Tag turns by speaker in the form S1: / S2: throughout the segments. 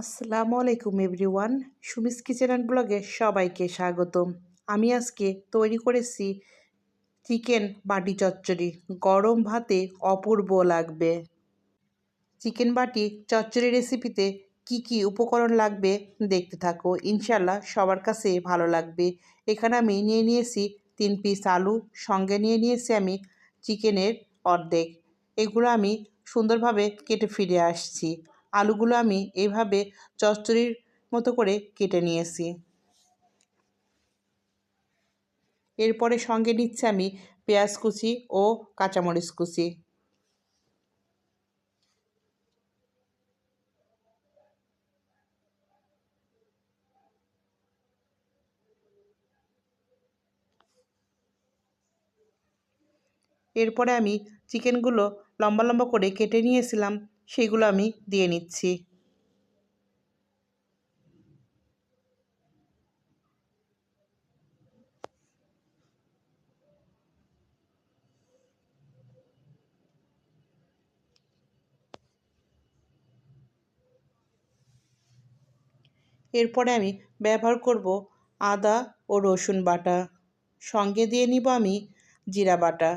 S1: আসসালামু আলাইকুম everyone. Sumi's kitchen and ব্লগে সবাইকে স্বাগতম। আমি আজকে তৈরি করেছি চিকেন বাটি চচ্চড়ি। গরম ভাতে অপূর্ব লাগবে। চিকেন বাটি চচ্চড়ি রেসিপিতে কি কি উপকরণ লাগবে দেখতে থাকো। ইনশাল্লাহ সবার কাছে ভালো লাগবে। এখানে আমি নিয়ে নিয়েছি তিন পিস আলু, সঙ্গে নিয়ে নিয়েছি আমি চিকেনের অর্ধেক। এগুলো আমি সুন্দরভাবে কেটে ফিরে আসছি। আলুগুলো আমি এইভাবে চচ্চড়ির মতো করে কেটে নিয়েছি। এরপরে সঙ্গে নিচ্ছে আমি পেঁয়াজ কুচি ও কাঁচামরিচ কুচি। এরপরে আমি চিকেনগুলো লম্বা লম্বা করে কেটে নিয়েছিলাম। সেগুলো আমি দিয়ে নিচ্ছি। এরপরে আমি ব্যবহার করব আদা ও রসুন বাটা। সঙ্গে দিয়ে নিব আমি জিরা বাটা।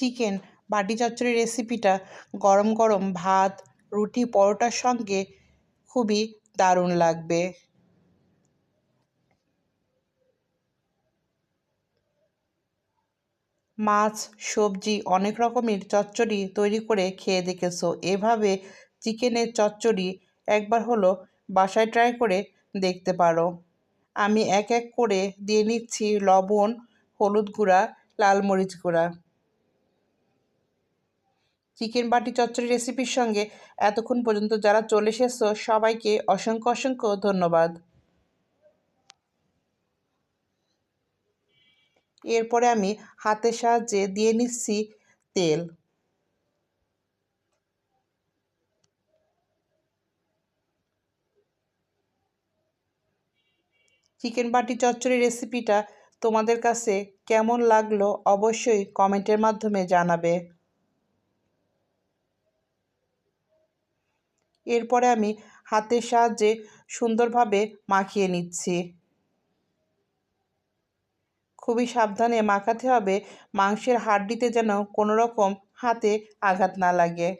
S1: চিকেন বাটি চচ্চড়ি রেসিপিটা গরম গরম ভাত, রুটি, পরোটার সঙ্গে খুবই দারুণ লাগবে। মাছ, সবজি অনেক রকমের চচ্চড়ি তৈরি করে খেয়ে দেখেছ। এভাবে চিকেনের চচ্চড়ি একবার হলো বাসায় ট্রাই করে দেখতে পারো। আমি এক এক করে দিয়ে নিচ্ছি লবণ, হলুদ গুঁড়া, লাল মরিচ গুঁড়া। চিকেন বাটি চচ্চড়ি রেসিপির সঙ্গে এতক্ষণ পর্যন্ত যারা চলে এসেছ, সবাইকে অসংখ্য অসংখ্য ধন্যবাদ। এরপরে আমি হাতের সাহায্যে দিয়ে নিচ্ছি তেল। চিকেন বাটি চচ্চড়ি রেসিপিটা তোমাদের কাছে কেমন লাগল অবশ্যই কমেন্টের মাধ্যমে জানাবে। এরপরে আমি হাতের সাহায্যে সুন্দরভাবে মাখিয়ে নিচ্ছি। খুবই সাবধানে মাখাতে হবে, মাংসের হাড্ডিতে যেন কোনো রকম হাতে আঘাত না লাগে।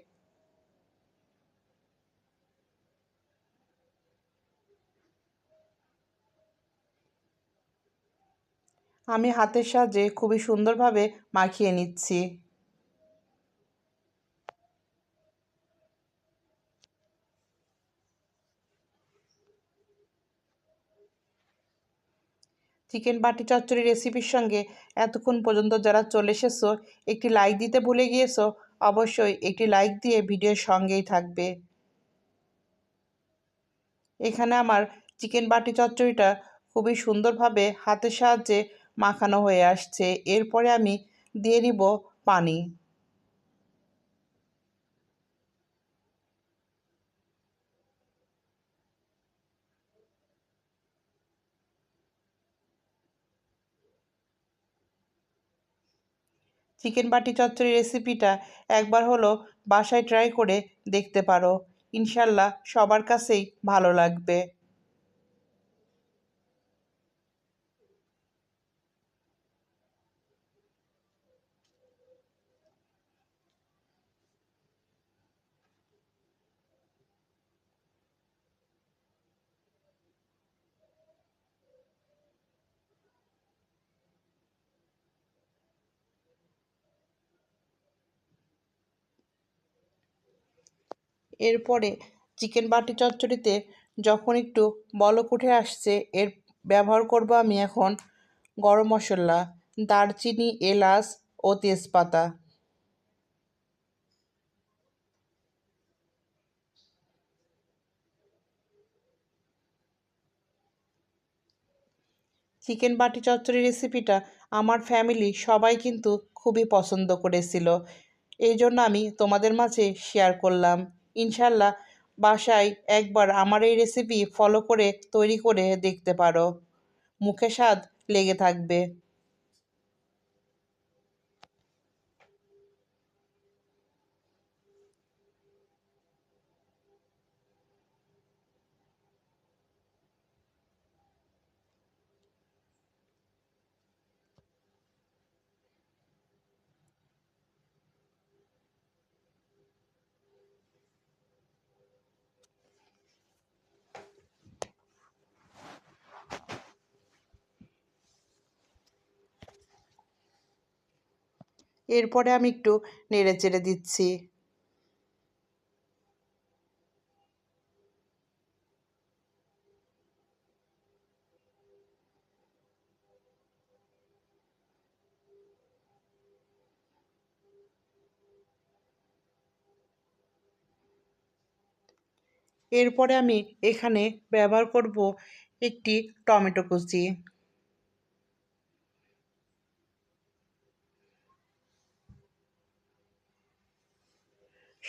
S1: আমি হাতের সাহায্যে খুবই সুন্দরভাবে মাখিয়ে নিচ্ছি। চিকেন বাটি চচ্চড়ি রেসিপির সঙ্গে এতক্ষণ পর্যন্ত যারা চলে এসেছ, একটি লাইক দিতে ভুলে গিয়েছো, অবশ্যই একটি লাইক দিয়ে ভিডিওর সঙ্গেই থাকবে। এখানে আমার চিকেন বাটি চচ্চড়িটা খুবই সুন্দরভাবে হাতের সাহায্যে মাখানো হয়ে আসছে। এরপরে আমি দিয়ে নিব পানি। চিকেন বাটি চচ্চড়ি রেসিপিটা একবার হলো বাসায় ট্রাই করে দেখতে পারো। ইনশাল্লাহ সবার কাছেই ভালো লাগবে। এরপরে চিকেন বাটি চচ্চড়িতে যখন একটু বলক উঠে আসছে, এর ব্যবহার করব আমি এখন গরম মশলা, দারচিনি, এলাচ ও তেজপাতা। চিকেন বাটি চচ্চড়ি রেসিপিটা আমার ফ্যামিলি সবাই কিন্তু খুবই পছন্দ করেছিল। এই জন্য আমি তোমাদের মাঝে শেয়ার করলাম। ইনশাল্লাহ বাসায় একবার আমার এই রেসিপি ফলো করে তৈরি করে দেখতে পারো। মুখে স্বাদ লেগে থাকবে। এরপরে আমি একটু নেড়ে চেড়ে দিচ্ছি। এরপরে আমি এখানে ব্যবহার করব একটি টমেটো কুচি।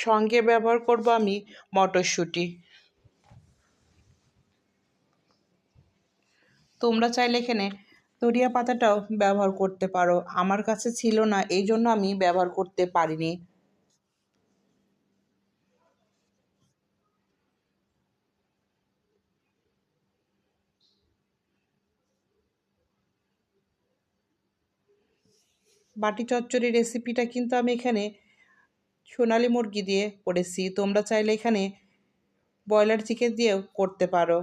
S1: সঙ্গে ব্যবহার করব আমি মটরশুঁটি। তোমরা চাইলে এখানে ধরিয়া পাতাটাও ব্যবহার করতে পারো। আমার কাছে ছিল না, এই জন্য আমি ব্যবহার করতে পারিনি। বাটি চচ্চড়ি রেসিপিটা কিন্তু আমি এখানে সোনালি মুরগি দিয়ে করেছি। তোমরা চাইলে এখানে ব্রয়লার চিকেন দিয়েও করতে পারো।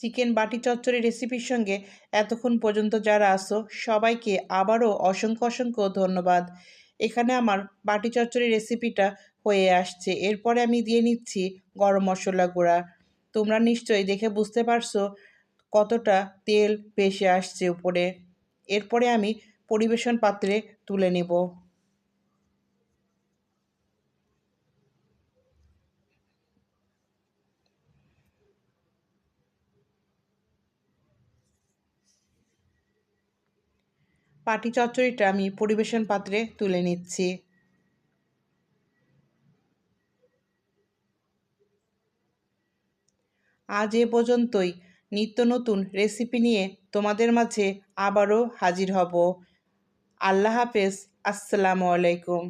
S1: চিকেন বাটি চচ্চড়ি রেসিপির সঙ্গে এতক্ষণ পর্যন্ত যারা আসো সবাইকে আবারও অসংখ্য অসংখ্য ধন্যবাদ। এখানে আমার বাটি চচ্চড়ি রেসিপিটা হয়ে আসছে। এরপরে আমি দিয়ে নিচ্ছি গরম মশলা গুঁড়া। তোমরা নিশ্চয়ই দেখে বুঝতে পারছ কতটা তেল ভেসে আসছে উপরে। এরপরে আমি পরিবেশন পাত্রে তুলে নেব। পাটি চচ্চড়িটা আমি পরিবেশন পাত্রে তুলে নিচ্ছি। আজ এ পর্যন্তই। নিত্য নতুন রেসিপি নিয়ে তোমাদের মাঝে আবারও হাজির হব। আল্লাহ হাফেজ। আসসালামু আলাইকুম।